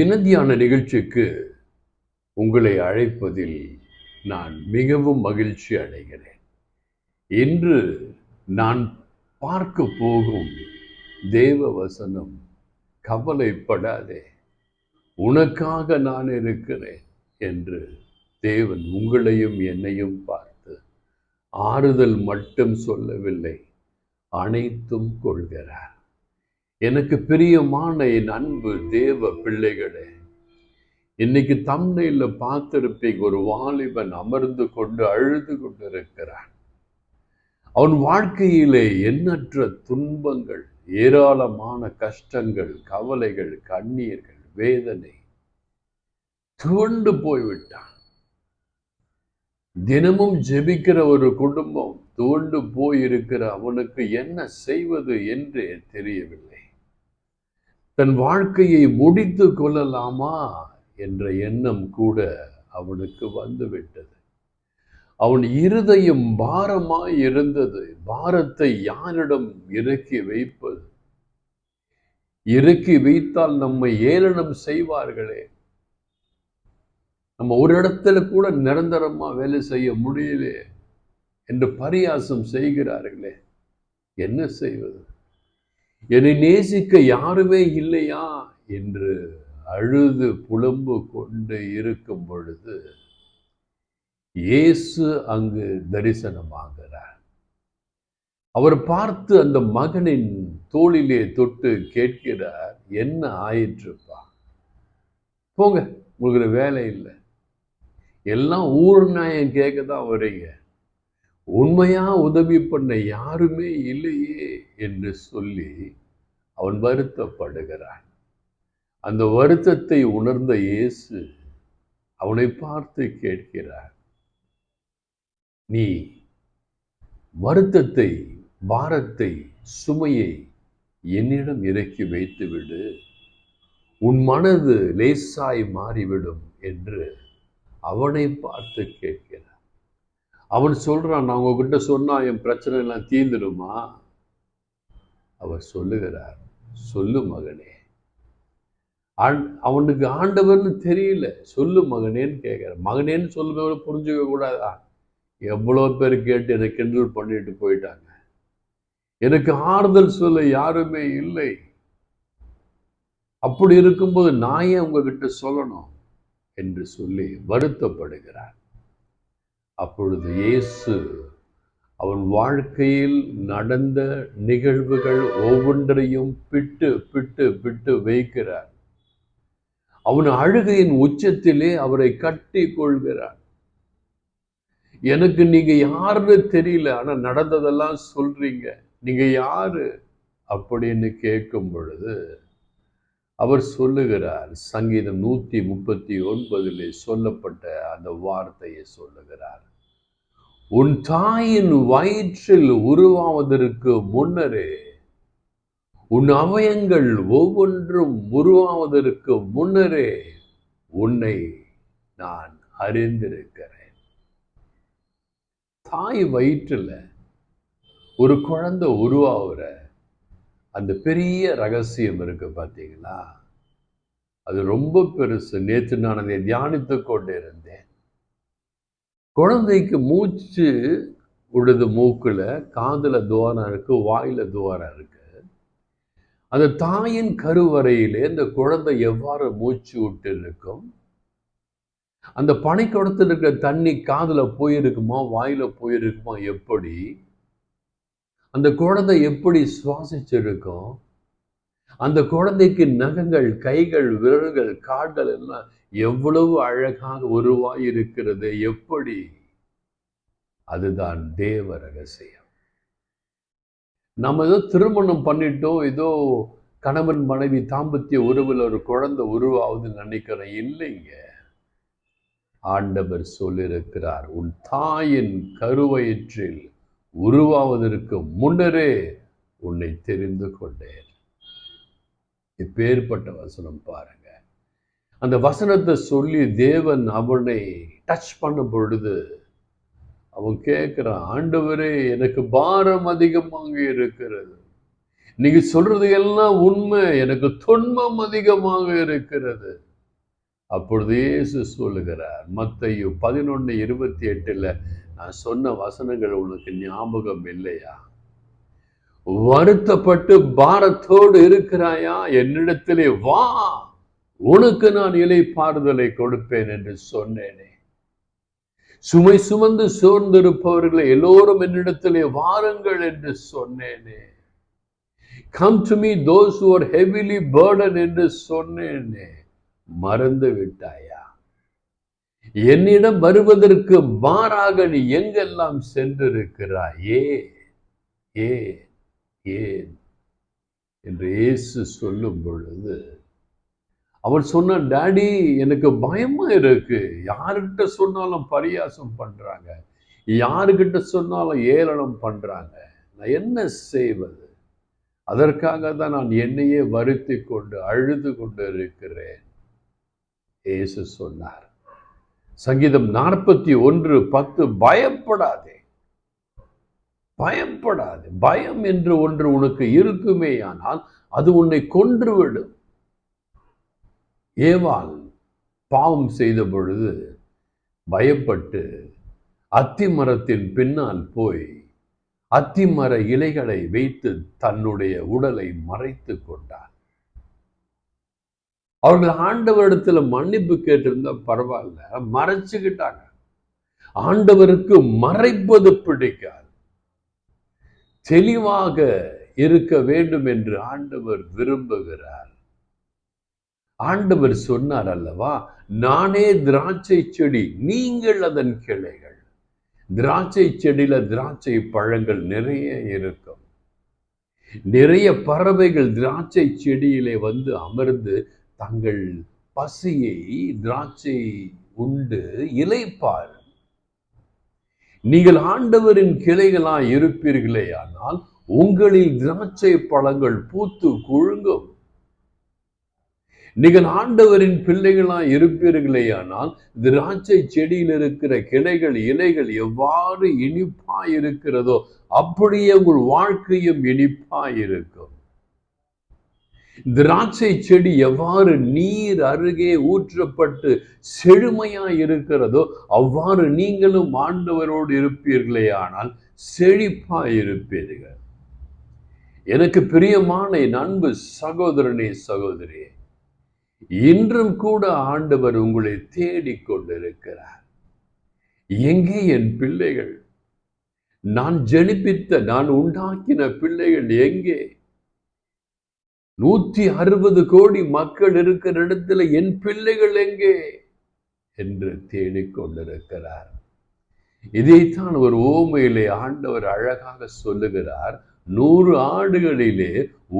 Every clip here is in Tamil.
தினத்தியான நிகழ்ச்சிக்கு உங்களை அழைப்பதில் நான் மிகவும் மகிழ்ச்சி அடைகிறேன். இன்று நான் பார்க்க போகும் தேவ வசனம் கவலைப்படாதே உனக்காக நான் இருக்கிறேன் என்று தேவன் உங்களையும் என்னையும் பார்த்து ஆறுதல் மட்டும் சொல்லவில்லை அனைத்தும் கொள்கிறார். எனக்கு பிரியமான என் அன்பு தேவ பிள்ளைகளே இன்னைக்கு தம்னையில் பார்த்திருப்பீங்க ஒரு வாலிபன் அமர்ந்து கொண்டு அழுது கொண்டிருக்கிறான். அவன் வாழ்க்கையிலே எண்ணற்ற துன்பங்கள் ஏராளமான கஷ்டங்கள் கவலைகள் கண்ணீர்கள் வேதனை துவண்டு போய்விட்டான். தினமும் ஜெபிக்கிற ஒரு குடும்பம் துவண்டு போயிருக்கிற அவனுக்கு என்ன செய்வது என்றே தெரியவில்லை. தன் வாழ்க்கையை முடித்து கொள்ளலாமா என்ற எண்ணம் கூட அவனுக்கு வந்துவிட்டது. அவன் இருதயம் பாரமாய் இருந்தது. பாரத்தை யாரிடம் இறக்கி வைப்பது. இறக்கி வைத்தால் நம்மை ஏளனம் செய்வார்களே. நம்ம ஒரு இடத்துல கூட நிரந்தரமா வேலை செய்ய முடியலே என்று பரியாசம் செய்கிறார்களே. என்ன செய்வது? என்னை நேசிக்க யாருமே இல்லையா? என்று அழுது புலம்பு கொண்டு இருக்கும் பொழுது இயேசு அங்கு தரிசனமாகிறார். அவர் பார்த்து அந்த மகனின் தோளிலே தொட்டு கேட்கிறார் என்ன ஆயிற்றுப்பா போங்க உங்களுக்கு வேலை இல்லை. எல்லாம் ஊர் நியாயம் கேட்க தான் வரீங்க உண்மையா உதவி பண்ண யாருமே இல்லையே என்று சொல்லி அவன் வருத்தப்படுகிறான். அந்த வருத்தத்தை உணர்ந்த இயேசு அவனை பார்த்து கேட்கிறார் நீ வருத்தத்தை பாரத்தை சுமையை என்னிடம் இறக்கி வைத்துவிடு. உன் மனது லேசாய் மாறிவிடும் என்று அவனை பார்த்து கேட்கிறார். அவன் சொல்றான் நான் உங்ககிட்ட சொன்னா என் பிரச்சனை எல்லாம் தீர்ந்துடுமா? அவர் சொல்லுகிறார் சொல்லு மகனே. அவனுக்கு ஆண்டவர்னு தெரியல. சொல்லு மகனேன்னு கேட்குற மகனேன்னு சொல்லும்போது புரிஞ்சுக்க கூடாதா. எவ்வளோ பேர் கேட்டு என்னை கிண்டல் பண்ணிட்டு போயிட்டாங்க. எனக்கு ஆறுதல் சொல்ல யாருமே இல்லை. அப்படி இருக்கும்போது நான் ஏன் உங்ககிட்ட சொல்லணும்? என்று சொல்லி வருத்தப்படுகிறார். அப்பொழுது இயேசு அவன் வாழ்க்கையில் நடந்த நிகழ்வுகள் ஒவ்வொன்றையும் பிட்டு பிட்டு பிட்டு வைக்கிறார். அவன் அழுகையின் உச்சத்திலே அவரை கட்டி கொள்கிறார். எனக்கு நீங்க யாருன்னு தெரியல ஆனா நடந்ததெல்லாம் சொல்றீங்க. நீங்க யாரு? அப்படின்னு கேட்கும் பொழுது அவர் சொல்லுகிறார் சங்கீதம் நூற்றி முப்பத்தி ஒன்பதிலே சொல்லப்பட்ட அந்த வார்த்தையை சொல்லுகிறார். உன் தாயின் வயிற்றில் உருவாவதற்கு முன்னரே உன் அவயங்கள் ஒவ்வொன்றும் உருவாவதற்கு முன்னரே உன்னை நான் அறிந்திருக்கிறேன். தாய் வயிற்றில் ஒரு குழந்தை உருவாகிற அந்த பெரிய ரகசியம் இருக்கு பார்த்தீங்களா அது ரொம்ப பெருசு. நேற்று நான் அதை தியானித்து கொண்டு இருந்தேன். குழந்தைக்கு மூச்சு விடுது மூக்குல காதில் துவாரம் இருக்குது வாயில் துவாரம் இருக்குது அந்த தாயின் கருவறையிலே இந்த குழந்தை எவ்வாறு மூச்சு விட்டு இருக்கும் அந்த பனைக்குடத்தில் இருக்கிற தண்ணி காதில் போயிருக்குமா வாயில் போயிருக்குமா எப்படி? அந்த குழந்தை எப்படி சுவாசிச்சிருக்கும் அந்த குழந்தைக்கு நகங்கள் கைகள் விரல்கள் கால்கள் எல்லாம் எவ்வளவு அழகாக உருவாய் இருக்கிறது எப்படி? அதுதான் தேவ ரகசியம். நம்ம ஏதோ திருமணம் பண்ணிட்டோம் ஏதோ கணவன் மனைவி தாம்பத்திய உறவில் ஒரு குழந்தை உருவாகுதுன்னு நினைக்கிறேன். இல்லைங்க. ஆண்டவர் சொல்லியிருக்கிறார் உன் தாயின் கருவயிற்றில் உருவாவதற்கு முன்னரே உன்னை தெரிந்து கொண்டேன். இப்பேற்பட்ட வசனம் பாருங்க. அந்த வசனத்தை சொல்லி தேவன் அவனை டச் பண்ணும் பொழுது அவன் கேட்கிறான் ஆண்டவரே எனக்கு பாரம் அதிகமாக இருக்கிறது. நீங்க சொல்றது எல்லாம் உண்மை எனக்கு துன்பம் அதிகமாக இருக்கிறது. அப்பொழுது இயேசு சொல்லுகிறார் மத்தையும் பதினொன்று இருபத்தி எட்டுல நான் சொன்ன வசனங்கள் உனக்கு ஞாபகம் இல்லையா? வருத்தப்பட்டு பாரத்தோடு இருக்கிறாயா? என்னிடத்திலே வா உனக்கு நான் இலை பாறுதலை கொடுப்பேன் என்று சொன்னேனே. சுமை சுமந்து சோர்ந்திருப்பவர்களை எல்லோரும் என்னிடத்திலே வாருங்கள் என்று சொன்னேனே. Come to me those or heavily heavily என்று சொன்னேனே. மறந்து விட்டாயா என்னிடம் வருவதற்கு மாறாக நீ எங்கெல்லாம் சென்றிருக்கிறாயே? ஏ ஏ ஏன்? என்று இயேசு சொல்லும் பொழுது அவர் சொன்ன டாடி எனக்கு பயமா இருக்கு. யாருக்கிட்ட சொன்னாலும் பரியாசம் பண்றாங்க. யாருக்கிட்ட சொன்னாலும் ஏளனம் பண்றாங்க. நான் என்ன செய்வது? அதற்காக தான் நான் என்னையே வருத்தி கொண்டு அழுது கொண்டு இருக்கிறேன். இயேசு சொன்னார். சங்கீதம் நாற்பத்தி ஒன்று பத்து பயப்படாதே. பயப்படாதே. பயம் என்று ஒன்று உனக்கு இருக்குமே ஆனால் அது உன்னை கொன்றுவிடும். ஏவாள் பாவம் செய்த பொழுது பயப்பட்டு அத்தி மரத்தின் பின்னால் போய் அத்தி மர இலைகளை வைத்து தன்னுடைய உடலை மறைத்து கொண்டார் அவர்கள் ஆண்டவரிடத்தில் மன்னிப்பு கேட்டிருந்தா பரவாயில்ல. மறைச்சுக்கிட்டாங்க. ஆண்டவருக்கு மறைப்பது பிடிக்காது. தெளிவாக இருக்க வேண்டும் என்று ஆண்டவர் விரும்புகிறார். ஆண்டவர் சொன்னார் அல்லவா நானே திராட்சை செடி நீங்கள் அதன் கிளைகள். திராட்சை செடியில திராட்சை பழங்கள் நிறைய இருக்கும். நிறைய பறவைகள் திராட்சை செடியிலே வந்து அமர்ந்து தங்கள் பசியை திராட்சை உண்டு இலைப்பார். நீங்கள் ஆண்டவரின் கிளைகளாய் இருப்பீர்களே ஆனால் உங்களில் திராட்சை பழங்கள் பூத்து குழுங்கும். நீங்கள் ஆண்டவரின் பிள்ளைகளாய் இருப்பீர்களே ஆனால் திராட்சை செடியில் இருக்கிற கிளைகள் இலைகள் எவ்வாறு இனிப்பாய் இருக்கிறதோ அப்படியே உங்கள் வாழ்க்கையும் இனிப்பாய் இருக்கும். திராட்சை செடி எவ்வாறு நீர் அருகே ஊற்றப்பட்டு செழுமையாய் இருக்கிறதோ அவ்வாறு நீங்களும் ஆண்டவரோடு இருப்பீர்களே ஆனால் செழிப்பாய் இருப்பீர்கள். எனக்கு பிரியமான என் அன்பு சகோதரனே சகோதரியே இன்றும் கூட ஆண்டவர் உங்களை தேடிக் கொண்டிருக்கிறார். எங்கே என் பிள்ளைகள்? நான் ஜனிப்பித்த நான் உண்டாக்கின பிள்ளைகள் எங்கே? நூற்றி அறுபது கோடி மக்கள் இருக்கிற இடத்துல என் பிள்ளைகள் எங்கே? என்று தேடிக்கொண்டிருக்கிறார். இதைத்தான் ஒரு ஓமையிலே ஆண்டவர் அழகாக சொல்லுகிறார். நூறு ஆடுகளிலே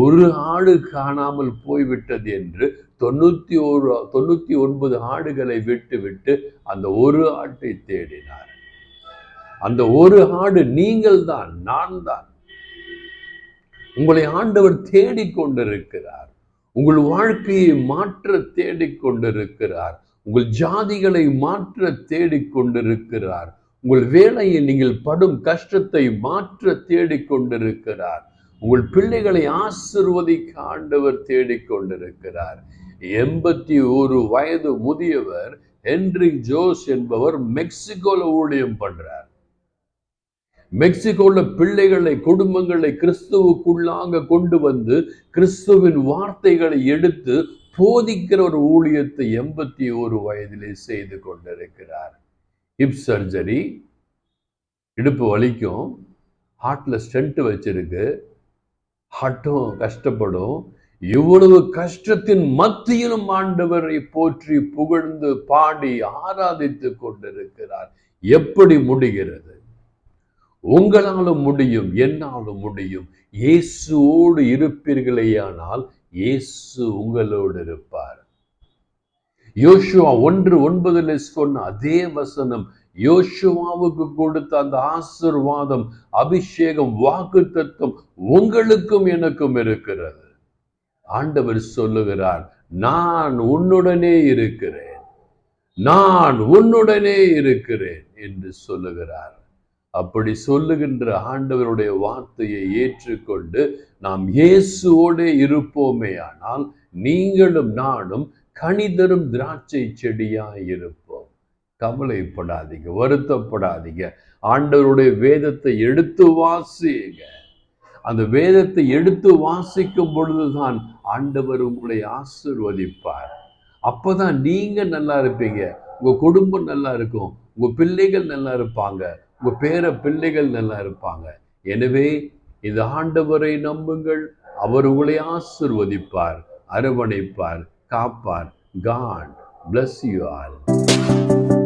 ஒரு ஆடு காணாமல் போய்விட்டது என்று தொண்ணூத்தி ஒரு தொண்ணூத்தி ஒன்பது ஆடுகளை விட்டு விட்டு அந்த ஒரு ஆட்டை தேடினார். அந்த ஒரு ஆடு நீங்கள் தான் நான் தான் உங்களை ஆண்டவர் தேடிக்கொண்டிருக்கிறார். உங்கள் வாழ்க்கையை மாற்ற தேடிக்கொண்டிருக்கிறார். உங்கள் ஜாதிகளை மாற்ற தேடிக்கொண்டிருக்கிறார். உங்கள் வேலையை நீங்கள் படும் கஷ்டத்தை மாற்ற தேடிக்கொண்டிருக்கிறார். உங்கள் பிள்ளைகளை ஆசிர்வதிக்க ஆண்டவர் தேடிக்கொண்டிருக்கிறார். எண்பத்தி ஒரு வயது முதியவர் ஹென்ரி ஜோஸ் என்பவர் மெக்சிகோல ஊழியம் பண்றார். மெக்சிகோவில் பிள்ளைகளை குடும்பங்களை கிறிஸ்துவுக்குள்ளாக கொண்டு வந்து கிறிஸ்துவின் வார்த்தைகளை எடுத்து போதிக்கிற ஒரு ஊழியத்தை எண்பத்தி ஒரு வயதிலே செய்து கொண்டிருக்கிறார். ஹிப் சர்ஜரி இடுப்பு வலிக்கும் ஹார்ட்ல ஸ்டென்ட் வச்சிருக்கு ஹார்ட்டும் கஷ்டப்படும். இவ்வளவு கஷ்டத்தின் மத்தியிலும் ஆண்டவரை போற்றி புகழ்ந்து பாடி ஆராதித்து கொண்டிருக்கிறார். எப்படி முடிகிறது? உங்களாலும் முடியும் என்னாலும் முடியும். இயேசுவோடு இருப்பீர்களேயானால் இயேசு உங்களோடு இருப்பார். யோசுவா ஒன்று ஒன்பதுல சொன்ன அதே வசனம் யோசுவாவுக்கு கொடுத்த அந்த ஆசிர்வாதம் அபிஷேகம் வாக்கு தத்துவம் உங்களுக்கும் எனக்கும் இருக்கிறது. ஆண்டவர் சொல்லுகிறார் நான் உன்னுடனே இருக்கிறேன். நான் உன்னுடனே இருக்கிறேன் என்று சொல்லுகிறார். அப்படி சொல்லுகின்ற ஆண்டவருடைய வார்த்தையை ஏற்றுக்கொண்டு நாம் இயேசுவோடே இருப்போமே ஆனால் நீங்களும் நானும் கனிதரும் திராட்சை செடியாய் இருப்போம். கவலைப்படாதீங்க வருத்தப்படாதீங்க. ஆண்டவருடைய வேதத்தை எடுத்து வாசிங்க அந்த வேதத்தை எடுத்து வாசிக்கும் பொழுதுதான் ஆண்டவர் உங்களை ஆசிர்வதிப்பார். அப்பதான் நீங்க நல்லா இருப்பீங்க. உங்க குடும்பம் நல்லா இருக்கும். உங்க பிள்ளைகள் நல்லா இருப்பாங்க. உங்க பேர பிள்ளைகள் நல்லா இருப்பாங்க. எனவே இந்த ஆண்டவரை நம்புங்கள். அவர் உங்களை ஆசிர்வதிப்பார் அரவணைப்பார் காப்பார். God bless you all.